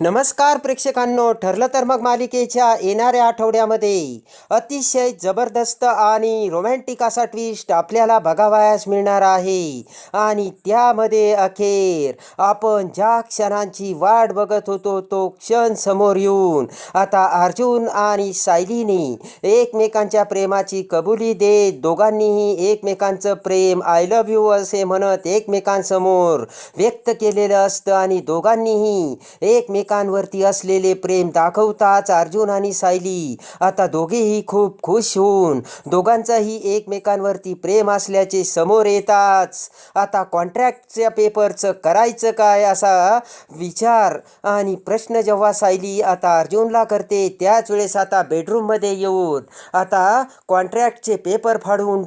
नमस्कार प्रेक्षकांनो ठरलं तर मग मालिकेच्या येणाऱ्या आठवड्यामध्ये अतिशय जबरदस्त आणि रोमॅन्टिक असा ट्विस्ट आपल्याला बघावयास मिळणार आहे. आणि त्यामध्ये अखेर आपण ज्या क्षणांची वाट बघत होतो तो क्षण समोर येऊन आता अर्जुन आणि सायलीने एकमेकांच्या प्रेमाची कबुली देत दोघांनीही एकमेकांचं प्रेम आय लव्ह यू असे म्हणत एकमेकांसमोर व्यक्त केलेलं असतं आणि दोघांनीही एकमेकांवरती असलेले प्रेम दाखवताच अर्जुन आणि सायली आता दोघेही खूप खुश होऊन दोघांचाही एकमेकांवरती प्रेम असल्याचे समोर येताच आता कॉन्ट्रॅक्टच्या पेपरचं करायचं काय असा विचार आणि प्रश्न जेव्हा सायली आता अर्जुनला करते त्याच वेळेस आता बेडरूममध्ये येऊन आता कॉन्ट्रॅक्टचे पेपर फाडून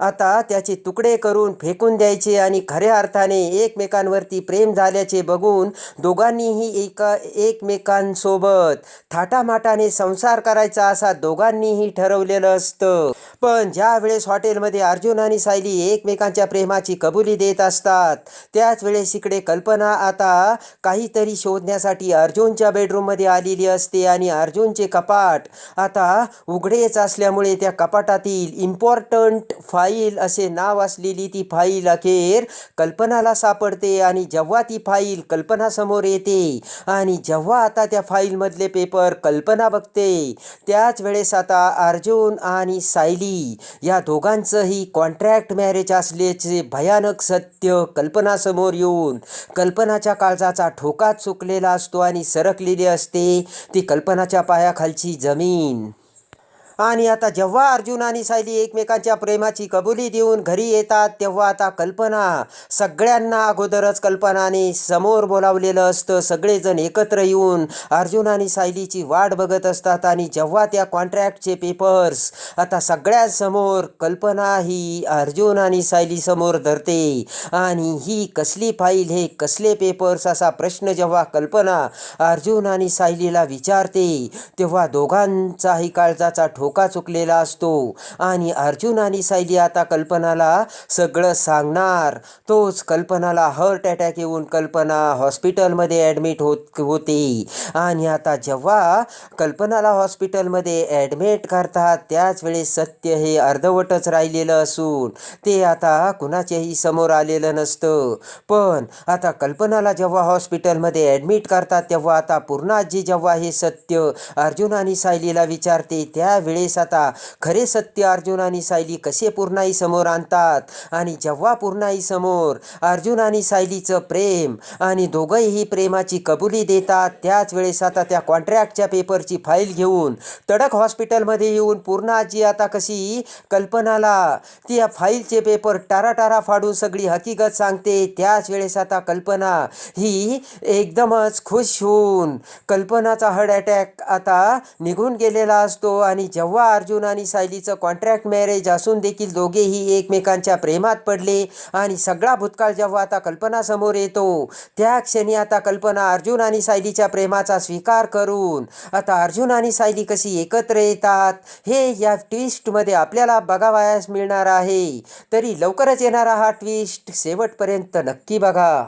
आता त्याचे तुकडे करून फेकून द्यायचे आणि खऱ्या अर्थाने एकमेकांवरती प्रेम झाल्याचे बघून दोघांनीही एका एकमेकांसोबत थाटामाटाने संसार करायचा असा दोघांनीही ठरवलेलं असतं. पण ज्या वेळेस हॉटेलमध्ये अर्जुन आणि सायली एकमेकांच्या प्रेमाची कबुली देत असतात त्याच वेळेस इकडे कल्पना आता काहीतरी शोधण्यासाठी अर्जुनच्या बेडरूममध्ये आलेली असते आणि अर्जुनचे कपाट आता उघडेच असल्यामुळे त्या कपाटातील इम्पॉर्टंट फाईल असे नाव असलेली ती फाईल अखेर कल्पनाला सापडते आणि जेव्हा ती फाईल कल्पनासमोर येते आणि जेव्हा आता त्या फाईलमधले पेपर कल्पना बघते त्याच वेळेस आता अर्जुन आणि सायली या दोघांचंही कॉन्ट्रॅक्ट मॅरेज असल्याचे भयानक सत्य कल्पनासमोर येऊन कल्पनाच्या काळजाचा ठोका चुकलेला असतो आणि सरकलेली असते ती कल्पनाच्या पायाखालची जमीन. आणि आता जेव्हा अर्जुन आणि सायली एकमेकांच्या प्रेमाची कबुली देऊन घरी येतात तेव्हा आता कल्पना. सगळ्यांना अगोदरच कल्पनाने समोर बोलावलेलं असतं. सगळेजण एकत्र येऊन अर्जुन आणि सायलीची वाट बघत असतात आणि जेव्हा त्या कॉन्ट्रॅक्टचे पेपर्स आता सगळ्यांसमोर कल्पना ही अर्जुन आणि सायलीसमोर धरते. आणि ही कसली फाईल हे कसले पेपर्स असा प्रश्न जेव्हा कल्पना अर्जुन आणि सायलीला विचारते तेव्हा दोघांचाही काळजाचा धोका चुकलेला असतो. आणि अर्जुन आणि सायली आता कल्पनाला सगळं सांगणार. तोच कल्पनाला हार्ट अटॅक येऊन कल्पना हॉस्पिटलमध्ये ॲडमिट होत होते. आणि आता जेव्हा कल्पनाला हॉस्पिटलमध्ये ॲडमिट करतात त्याच वेळेस सत्य हे अर्धवटच राहिलेलं असून ते आता कुणाच्याही समोर आलेलं नसतं. पण आता कल्पनाला जेव्हा हॉस्पिटलमध्ये ॲडमिट करतात तेव्हा आता पूर्ण आजी जेव्हा हे सत्य अर्जुन आणि सायलीला विचारते त्यावेळी वेळेस आता खरे सत्य अर्जुन आणि सायली कसे पूर्णाई समोर आणतात? आणि जेव्हा पूर्णाई समोर अर्जुन आणि सायलीचं प्रेम आणि दोघंही प्रेमाची कबुली देतात त्याच वेळेस आता त्या कॉन्ट्रॅक्टच्या पेपरची फाईल घेऊन तडक हॉस्पिटलमध्ये येऊन पूर्णाजी आता कशी कल्पनाला त्या फाईलचे पेपर टाराटारा फाडून सगळी हकीकत सांगते त्याच वेळेस आता कल्पना ही एकदमच खुश होऊन कल्पनाचा हार्ट अटॅक आता निघून गेलेला असतो. आणि जेव्हा अर्जुन आणि सायलीचं कॉन्ट्रॅक्ट मॅरेज असून देखील दोघेही एकमेकांच्या प्रेमात पडले. आणि सगळा भूतकाळ जेव्हा आता कल्पनासमोर येतो त्या क्षणी आता कल्पना अर्जुन आणि सायलीच्या प्रेमाचा स्वीकार करून आता अर्जुन आणि सायली कशी एकत्र येतात हे या ट्विस्टमध्ये आपल्याला बघावयास मिळणार आहे. तरी लवकरच येणारा हा ट्विस्ट शेवटपर्यंत नक्की बघा.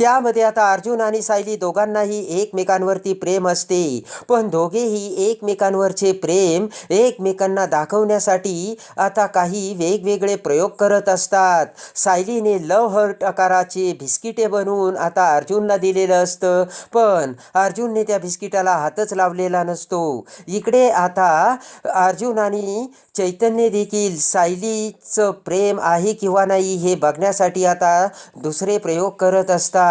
त्यामध्ये आता अर्जुन आणि सायली दोघांनाही एकमेकांवरती प्रेम असते. पण दोघेही एकमेकांवरचे प्रेम एकमेकांना दाखवण्यासाठी आता काही वेगवेगळे प्रयोग करत असतात. सायलीने लव हर्ट आकाराचे बिस्किटे बनवून आता अर्जुनला दिलेलं असतं. पण अर्जुनने त्या बिस्किटाला हातच लावलेला नसतो. इकडे आता अर्जुन आणि चैतन्य देखील सायलीचं प्रेम आहे किंवा नाही हे बघण्यासाठी आता दुसरे प्रयोग करत असतात.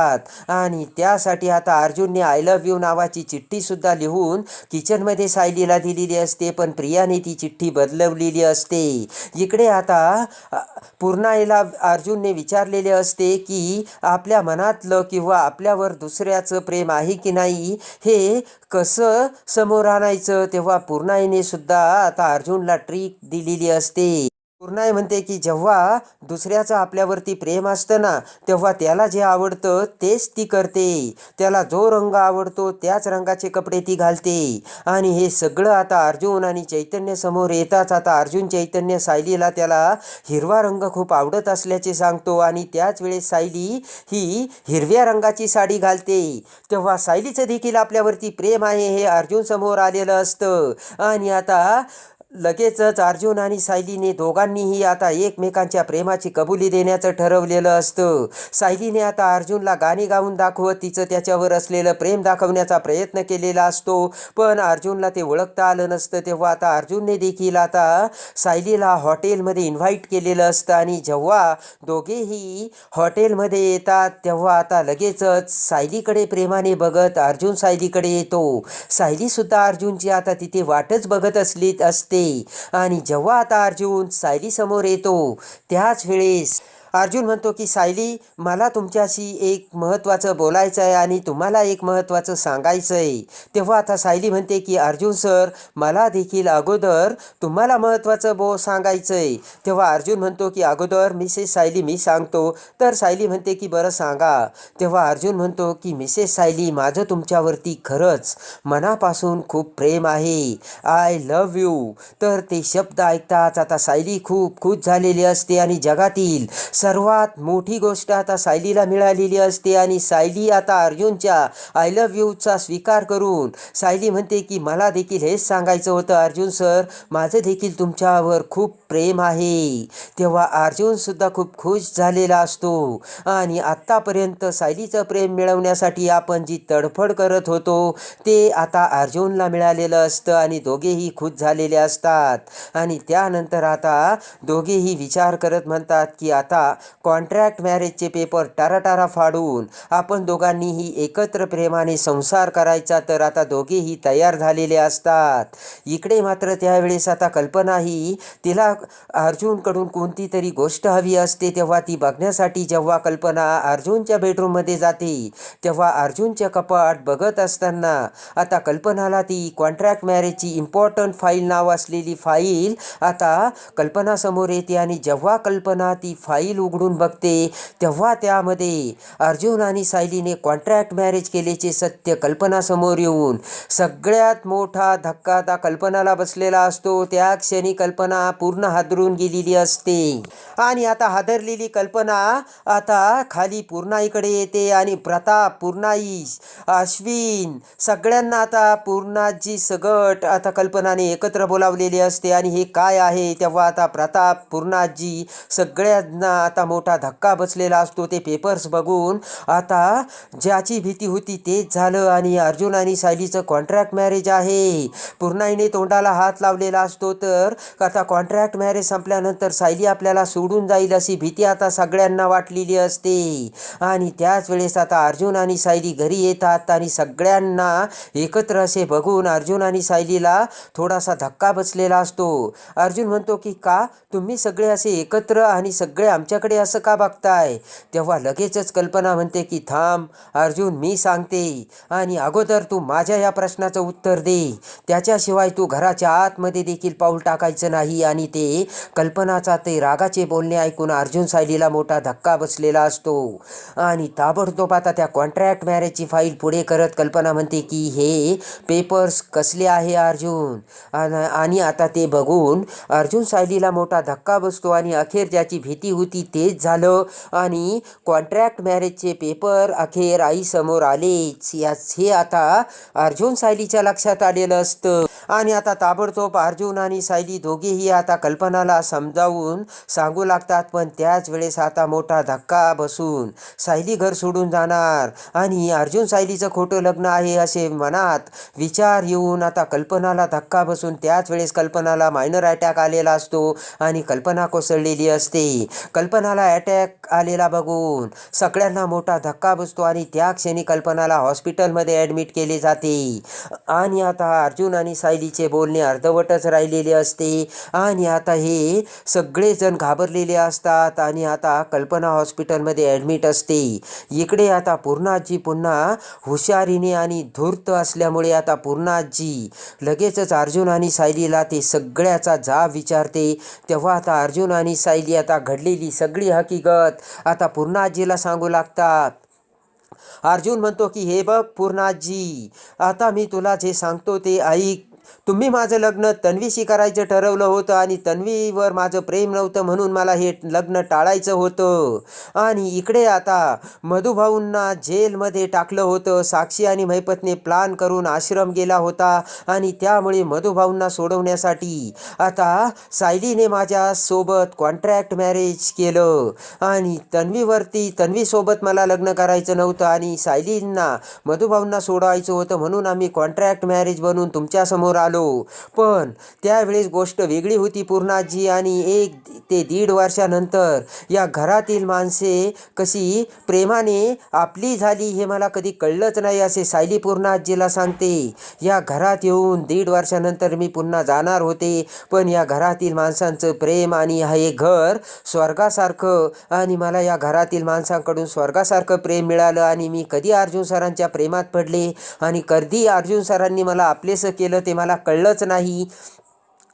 आणि त्यासाठी आता अर्जुनने आय लव्ह यू नावाची चिठ्ठीसुद्धा लिहून किचनमध्ये सायलीला दिलेली असते पण प्रियाने ती चिठ्ठी बदलवलेली असते. इकडे आता अ, पूर्णाईला अर्जुनने विचारलेले असते की आपल्या मनातलं किंवा आपल्यावर दुसऱ्याचं प्रेम आहे की नाही हे कसं समोर आणायचं? तेव्हा पूर्णाईने सुद्धा आता अर्जुनला ट्रिक दिलेली असते. पूर्णाई म्हणते की जेव्हा दुसऱ्याचं आपल्यावरती प्रेम असतं ना तेव्हा त्याला जे आवडतं तेच ती करते. त्याला जो रंग आवडतो त्याच रंगाचे कपडे ती घालते. आणि हे सगळं आता अर्जुन आणि चैतन्य समोर येताच आता अर्जुन चैतन्य सायलीला त्याला हिरवा रंग खूप आवडत असल्याचे सांगतो आणि त्याच वेळेस सायली ही हिरव्या रंगाची साडी घालते. तेव्हा सायलीचं देखील आपल्यावरती प्रेम आहे हे अर्जुन समोर आलेलं असतं. आणि आता लगेचच अर्जुन आणि सायलीने दोघांनीही आता एकमेकांच्या प्रेमाची कबुली देण्याचं ठरवलेलं असतं. सायलीने आता अर्जुनला गाणी गाऊन दाखवत तिचं त्याच्यावर असलेलं प्रेम दाखवण्याचा प्रयत्न केलेला असतो. पण अर्जुनला ते ओळखता आलं नसतं तेव्हा आता अर्जुनने देखील आता सायलीला हॉटेलमध्ये इन्व्हाइट केलेलं असतं आणि जेव्हा दोघेही हॉटेलमध्ये येतात तेव्हा आता लगेचच सायलीकडे प्रेमाने बघत अर्जुन सायलीकडे येतो. सायलीसुद्धा अर्जुनची आता तिथे वाटच बघत असली असते. आणि जेव्हा आता अर्जुन सायलीसमोर येतो त्याच वेळेस अर्जुन म्हणतो की सायली मला तुमच्याशी एक महत्त्वाचं बोलायचं आहे आणि तुम्हाला एक महत्त्वाचं सांगायचं आहे तेव्हा आता सायली म्हणते की अर्जुन सर मला देखील अगोदर तुम्हाला महत्त्वाचं बो सांगायचं आहे तेव्हा अर्जुन म्हणतो की अगोदर मिसेस सायली मी सांगतो. तर सायली म्हणते की बरं सांगा. तेव्हा अर्जुन म्हणतो की मिसेस सायली माझं तुमच्यावरती खरंच मनापासून खूप प्रेम आहे. I love you. तर ते शब्द ऐकताच आता सायली खूप खुश झालेली असते आणि जगातील सर्वात मोठी गोष्ट आता सायलीला मिळालेली असते आणि सायली आता अर्जुनच्या आय लव्ह यूचा स्वीकार करून सायली म्हणते की मला देखील हेच सांगायचं होतं अर्जुन सर. माझं देखील तुमच्यावर खूप प्रेम आहे. तेव्हा अर्जुनसुद्धा खूप खुश झालेला असतो. आणि आत्तापर्यंत सायलीचं प्रेम मिळवण्यासाठी आपण जी तडफड करत होतो ते आता अर्जुनला मिळालेलं असतं आणि दोघेही खुश झालेले असतात. आणि त्यानंतर आता दोघेही विचार करत म्हणतात की आता कॉन्ट्रॅक्ट मॅरेजचे पेपर टाराटारा फाडून आपण दोघांनीही एकत्र प्रेमाने संसार करायचा तर आता दोघेही तयार झालेले असतात. इकडे मात्र त्यावेळेस आता कल्पना ही तिला अर्जुनकडून कोणती तरी गोष्ट हवी असते तेव्हा ती बघण्यासाठी जेव्हा कल्पना अर्जुनच्या बेडरूममध्ये जाते तेव्हा अर्जुनच्या कपाट बघत असताना आता कल्पनाला ती कॉन्ट्रॅक्ट मॅरेजची इम्पॉर्टंट फाईल नाव असलेली फाईल आता कल्पनासमोर येते आणि जेव्हा कल्पना ती फाईल उघडून बघते. तेव्हा त्यामध्ये अर्जुन आणि सायलीने कॉन्ट्रॅक्ट मॅरेज केल्याचे सत्य कल्पनासमोर येऊन सगळ्यात मोठा धक्का आता कल्पनाला बसलेला असतो. त्या क्षणी कल्पना पूर्ण हादरून गेलेली असते. आणि आता हादरलेली कल्पना आता खाली पूर्णाईकडे येते आणि प्रताप पूर्णाई अश्विन सगळ्यांना आता पूर्णाजी सगट आता कल्पनाने एकत्र बोलावलेली असते. आणि हे काय आहे? तेव्हा आता प्रताप पूर्णाजी सगळ्यांना आता मोठा धक्का बसलेला असतो ते पेपर्स बघून. आता ज्याची भीती होती तेच झालं आणि अर्जुन आणि सायलीचं कॉन्ट्रॅक्ट मॅरेज आहे. पूर्णाईने तोंडाला हात लावलेला असतो तर आता कॉन्ट्रॅक्ट मॅरेज संपल्यानंतर सायली आपल्याला सोडून जाईल अशी भीती आता सगळ्यांना वाटलेली असते. आणि त्याच वेळेस आता अर्जुन आणि सायली घरी येतात आणि सगळ्यांना एकत्र असे बघून अर्जुन आणि सायलीला थोडासा धक्का बसलेला असतो. अर्जुन म्हणतो की का? तुम्ही सगळे असे एकत्र आणि सगळे आमच्या माझ्याकडे असं का बघताय? तेव्हा लगेचच कल्पना म्हणते की थांब अर्जुन मी सांगते. आणि अगोदर तू माझ्या या प्रश्नाचं उत्तर दे. त्याच्याशिवाय तू घराच्या आतमध्ये देखील पाऊल टाकायचं नाही. आणि ते कल्पनाचा ते रागाचे बोलणे ऐकून अर्जुन सायलीला मोठा धक्का बसलेला असतो. आणि ताबडतोब आता त्या कॉन्ट्रॅक्ट मॅरेजची फाईल पुढे करत कल्पना म्हणते की हे पेपर्स कसले आहे अर्जुन? आणि आता ते बघून अर्जुन सायलीला मोठा धक्का बसतो आणि अखेर ज्याची भीती होती तेच झालं. आणि कॉन्ट्रॅक्ट मॅरेजचे पेपर अखेर आईसमोर आलेच. याच हे आता अर्जुन सायलीच्या लक्षात आलेलं असतं. आणि आता ताबडतोब अर्जुन आणि सायली दोघेही आता कल्पनाला समजावून सांगू लागतात पण त्याच वेळेस आता मोठा धक्का बसून सायली घर सोडून जाणार आणि अर्जुन सायलीचं खोटं लग्न आहे असे मनात विचार येऊन आता कल्पनाला धक्का बसून त्याच वेळेस कल्पनाला मायनर अटॅक आलेला असतो आणि कल्पना कोसळलेली असते. कल्पनाला अटॅक आलेला बघून सगळ्यांना मोठा धक्का बसतो आणि त्या क्षणी कल्पनाला हॉस्पिटलमध्ये ॲडमिट केले जाते. आणि आता अर्जुन आणि सायली शैलीचे बोलणे अर्धवटच राहिलेले असते. आणि आता हे सगळेजण घाबरलेले असतात आणि आता कल्पना हॉस्पिटलमध्ये ॲडमिट असते. इकडे आता पूर्णाजी पुन्हा हुशारीने आणि धूर्त असल्यामुळे आता पूर्णाजी लगेचच अर्जुन आणि सायलीला ते सगळ्याचा जाब विचारते. तेव्हा आता अर्जुन आणि सायली आता घडलेली सगळी हकीकत आता पूर्णाजीला सांगू लागतात. अर्जुन म्हणतो की हे बघ पूर्णाजी आता मी तुला जे सांगतो ते ऐक. तुम्ही माझं लग्न तन्वीशी करायचं ठरवलं होतं आणि तन्वीवर माझं प्रेम नव्हतं म्हणून मला हे लग्न टाळायचं होतं. आणि इकडे आता मधुभाऊंना जेलमध्ये टाकलं होतं. साक्षी आणि महिपतने प्लान करून आश्रम गेला होता आणि त्यामुळे मधुभाऊंना सोडवण्यासाठी आता सायलीने माझ्यासोबत कॉन्ट्रॅक्ट मॅरेज केलं. आणि तन्वीवरती तन्वीसोबत मला लग्न करायचं नव्हतं आणि सायलींना मधुभाऊंना सोडवायचं होतं म्हणून आम्ही कॉन्ट्रॅक्ट मॅरेज बनून तुमच्यासमोर आलो. पण त्यावेळेस गोष्ट वेगळी होती पूर्णाजी आणि एक ते दीड वर्षानंतर या घरातील माणसे कशी प्रेमाने आपली झाली हे मला कधी कळलंच नाही असे सायली पूर्णाजीला सांगते. या घरात येऊन दीड वर्षानंतर मी पुन्हा जाणार होते पण या घरातील माणसांचं प्रेम आणि हे घर स्वर्गासारखं आणि मला या घरातील माणसांकडून स्वर्गासारखं प्रेम मिळालं आणि मी कधी अर्जुन सरांच्या प्रेमात पडले आणि कधी अर्जुन सरांनी मला आपलेसं केलं ते मला कळलंच नाही.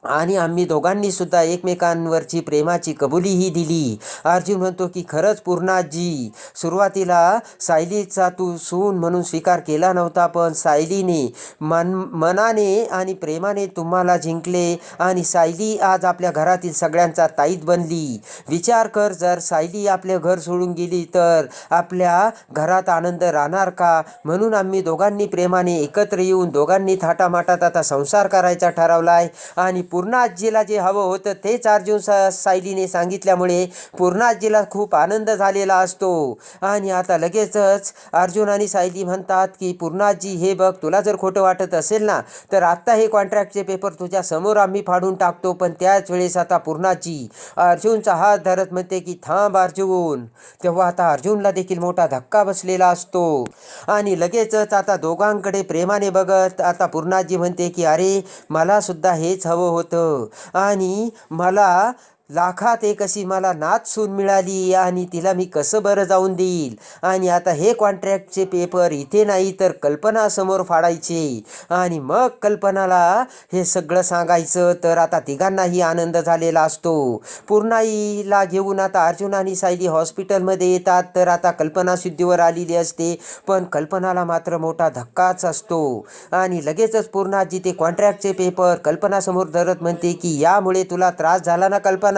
आणि आम्ही दोघांनी सुद्धा एकमेकांवरची प्रेमाची कबुलीही दिली. अर्जुन म्हणतो की खरंच पूर्णाजी सुरुवातीला सायलीचा तू सून म्हणून स्वीकार केला नव्हता पण सायलीने मन मनाने आणि प्रेमाने तुम्हाला जिंकले आणि सायली आज आपल्या घरातील सगळ्यांचा ताईत बनली. विचार कर जर सायली आपले घर सोडून गेली तर आपल्या घरात आनंद राहणार का म्हणून आम्ही दोघांनी प्रेमाने एकत्र येऊन दोघांनी थाटामाटात आता संसार करायचा ठरवला आहे आणि पूर्णाजीला जे हवं होतं तेच अर्जुन सा सायलीने सांगितल्यामुळे पूर्णाजीला खूप आनंद झालेला असतो. आणि आता लगेचच अर्जुन आणि सायली म्हणतात की पूर्णाजी हे बघ तुला जर खोटं वाटत असेल ना तर आत्ता हे कॉन्ट्रॅक्टचे पेपर तुझ्या समोर आम्ही फाडून टाकतो पण त्याच वेळेस आता पूर्णाजी अर्जुनचा हात धरत म्हणते की थांब अर्जुन. तेव्हा आता अर्जुनला देखील मोठा धक्का बसलेला असतो. आणि लगेचच आता दोघांकडे प्रेमाने बघत आता पूर्णाजी म्हणते की अरे मला सुद्धा हेच हवं होतं. आणि मला लाखात एक अशी मला नाच सून मिळाली आणि तिला मी कसं बरं जाऊन देईल? आणि आता हे कॉन्ट्रॅक्टचे पेपर इथे नाही तर कल्पनासमोर फाडायचे. आणि मग कल्पनाला हे सगळं सांगायचं तर आता तिघांनाही आनंद झालेला असतो. पूर्णाईला घेऊन आता अर्जुन आणि सायली हॉस्पिटलमध्ये येतात तर आता कल्पना शुद्धीवर आलेली असते पण कल्पनाला मात्र मोठा धक्काच असतो. आणि लगेचच पूर्णाजी ते कॉन्ट्रॅक्टचे पेपर कल्पनासमोर धरत म्हणते की यामुळे तुला त्रास झाला ना कल्पना?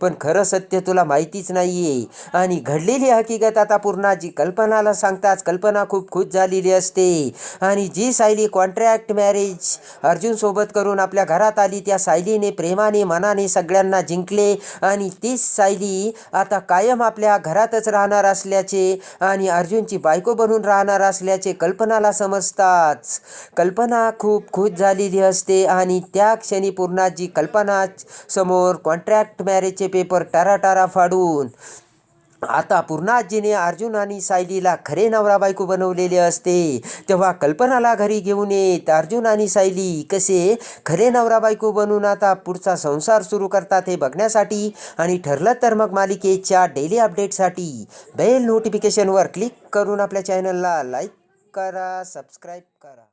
पण खरं सत्य तुला माहितीच नाही आहे आणि घडलेली हकीकत आता पूर्णाजी कल्पनाला सांगताच कल्पना खूप खुश झालेली असते. आणि जी सायली कॉन्ट्रॅक्ट मॅरेज अर्जुनसोबत करून आपल्या घरात आली त्या सायलीने प्रेमाने मनाने सगळ्यांना जिंकले. आणि तीच सायली आता कायम आपल्या घरातच राहणार असल्याचे आणि अर्जुनची बायको बनून राहणार असल्याचे कल्पनाला समजताच कल्पना खूप खुश झालेली असते. आणि त्या क्षणी पूर्णाजी कल्पना समोर कॉन्ट्रॅक्ट मॅरेजचे पेपर टाराटारा फाडून. आता पूर्ण आजीने अर्जुन आणि सायलीला खरे नवरा बायको बनवलेले असते. तेव्हा कल्पनाला घरी घेऊन येत अर्जुन आणि सायली कसे खरे नवरा बायको बनून आता पुढचा संसार सुरू करतात हे बघण्यासाठी आणि ठरलं तर मग मालिकेच्या डेली अपडेटसाठी बेल नोटिफिकेशनवर क्लिक करून आपल्या चॅनलला लाईक करा सबस्क्राईब करा.